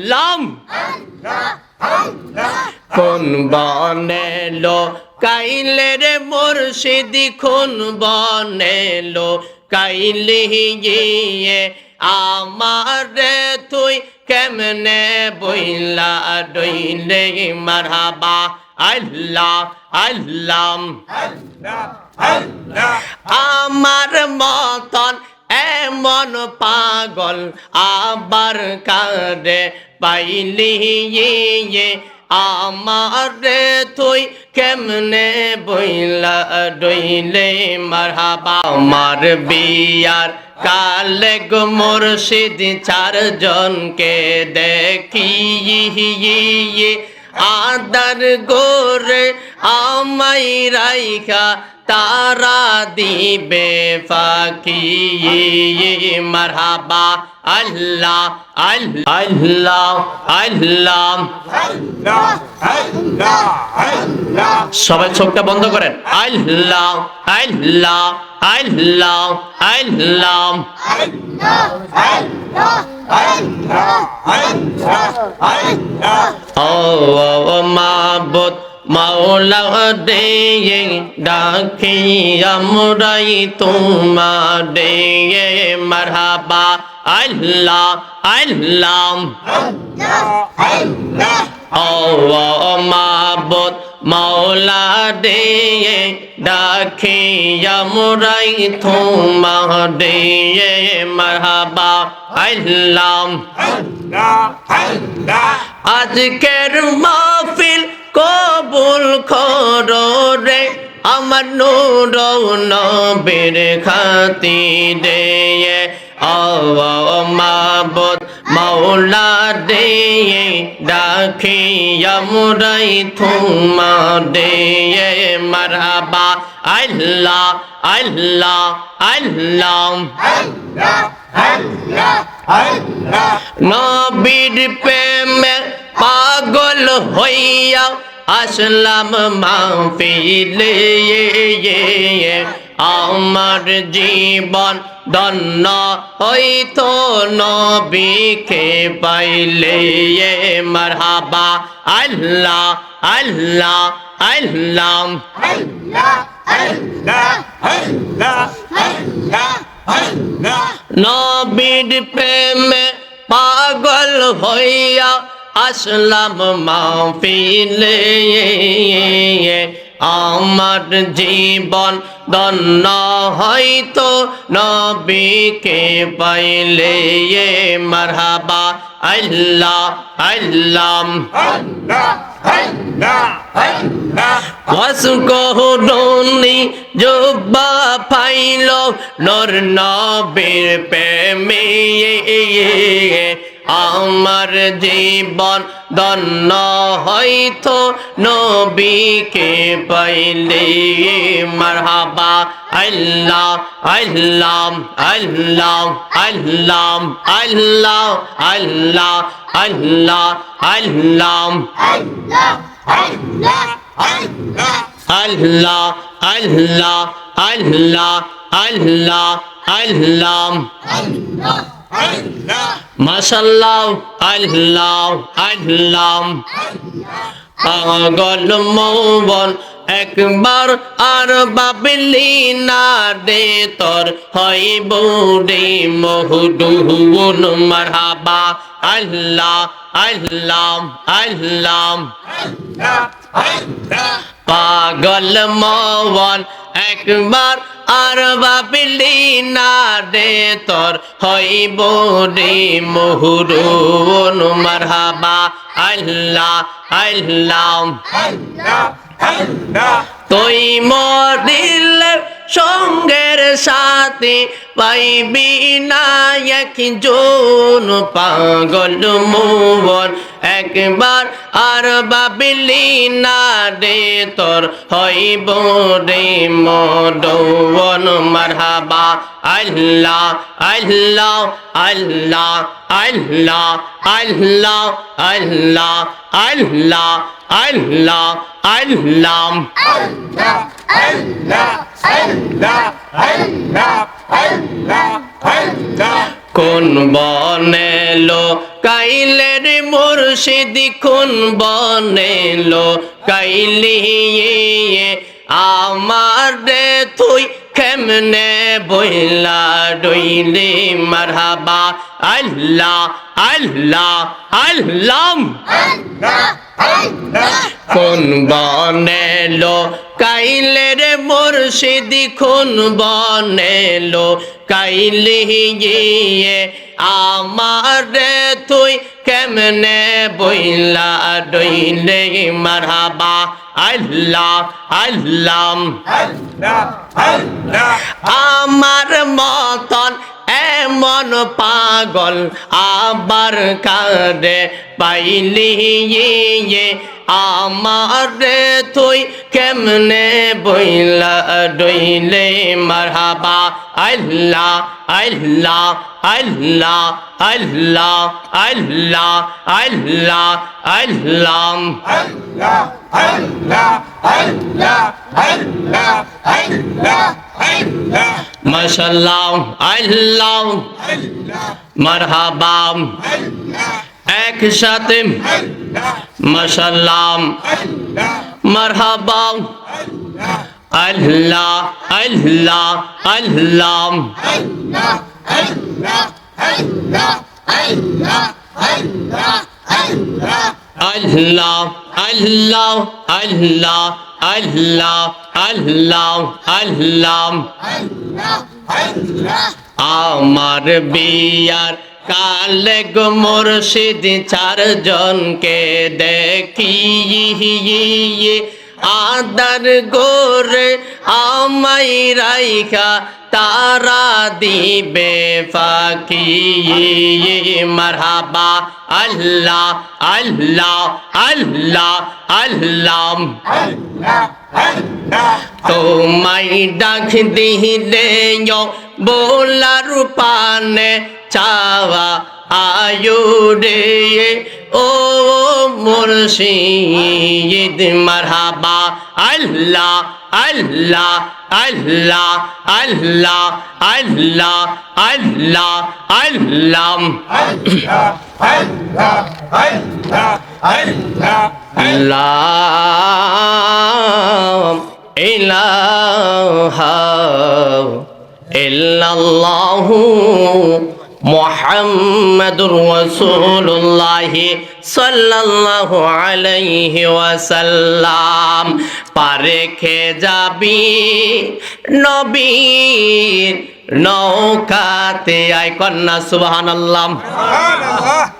লাম। কোন বনেলো কাইলে রে মুর্শিদি খুন বনেলো কাইলি গিয়ে আমার তুই কেমনে বইলা? ডইলে মারহাবা। আল্লাহ আল্লাহ। আমার মতন এমন পাগল আবার কারে পাইলি ইয়ে আমার তুই কেমনে বইলা ডইলে? মারহাবা, আমার বিয়ার কালে গো মুর্শিদ চারজনকে দেখি আদার গোরে আমাই রাইখা, তারা দিবে ফাকি। মারহাবা, আল্লাহ আল্লাহ আল্লাহ সবাই চোখটা বন্ধ করেন। আল্লাহ আল্লাহ আল্লাহ আল্লাহ। ও ও মাবুদ মাওলা দে ডাকি আমরাই তোমার দে মারহাবা। আল্লাহ আল্লাহ। ও মাবুদ মাওলা দে ডাকি আমরাই তোমার দে মারহাবা। আল্লাহ। আজকের মাহফিল কবুল করো রে আমার নূর নবীর খাতি দে মাবদ মাওলা দে ডাকি আমরাই থুমা দে মারহাবা, আল্লাহ আল্লাহ আল্লাহ। নবীর প্রেমে পাগল হইয়া আসলাম মাহফিলে আমার জীবন দন্ন হইতো নবীকে পাইলে মারহাবা। আল্লাহ আল্লাহ আল্লাহ। নবীর প্রেমে পাগল হইয়া আসলাম মাহফিলে, আমার জীবন দন্ন হয়তো নবীকে পাইলে, মারহাবা, আল্লাহ আল্লাহ কহুনি জুব্বা ফাইল, নর নবীর প্রেমে আমার জীবন দন্ন হয়তো নবীকে পাইলে মারহাবা। আল্লাহ আল্লাহ আল্লাহ আল্লাহ আল্লাহ আল্লাহ আল্লাহ আল্লাহ। আল্লাহ আল্লাহ আল্লাহ আল্লাহ আল্লাহ। মাশাল্লাহ আল্লাহ আল্লাহ। পাগল মৌবন একবার আর বাবলি না রে তোর হইব রে মহুডুহুন মারহাবা। আল্লাহ। আল্লাহ আল্লাহ। পাগল মৌবন একবার আর বাবলি না রে, তোর হইব রে মহুরুন। মারহাবা, আল্লাহ আল্লাহ। তুই মরিল সঙ্গের সাথে পাইবি না, একজন পাগল মোহন। একবার আর বাবিলি না রে, তোর হইব রে মদন মারহাবা, আল্লাহ আল্লাহ আল্লাহ আল্লাহ আল্লাহ আল্লাহ আল্লাহ আল্লাহ আল্লাহ। কোন বনেলো কাইলের মুর্শিদ কোন বনেলো কাইলিয়ে আমার রে তুই কেমনে বইলা ডইলি মারহাবা? আল্লাহ আল্লাহ আল্লাহ। কোন বনেলো? কাইলের মুর্শিদ, কোন বনেলো? কাইলি গিয়ে আমার রে তুই কেমনে বইলা ডইলে মারহাবা? আল্লাহ আল্লাহ আমার মতন এমন পাগল আবার কারে পাইলি ইয়ে আমার রে তুই কেমনে বইলা ডইলে মারহাবা? আল্লাহ আল্লাহ আল্লাহ আল্লাহ আল্লাহ আল্লাহ আল্লাহ আল্লাহ মাশাল্লাহ আল্লাহ। মারহাবা। একসাথে। মাশাল্লাহ। মারহাবা। আল্লাহ আল্লাহ আল্লাহ। আল্লাহ আল্লাহ আল্লাহ আল্লাহ আল্লাহ আল্লাহ আমার বিয়ার কালে গো মুর্শিদ চারজনকে দেখি আদার গোরে আমাই রাইখা তারা দিবে ফাকি মারহাবা, আল্লাহ আল্লাহ আল্লাহ আল্লাহ। তোমায় ডাক দিলে বোলার পানে চাওয়া আয়ু রে ও মুর্শিদ, মারহাবা, আল্লাহ আল্লাহ الله الله الله الله الله الله الله الله الله محمد رسول الله. সাল্লাল্লাহু আলাইহি ওয়াসাল্লাম। পারেখে যাবি নবীর নৌকাতে। আয় কন্যা সুবহানাল্লাহ। সুবহানাল্লাহ।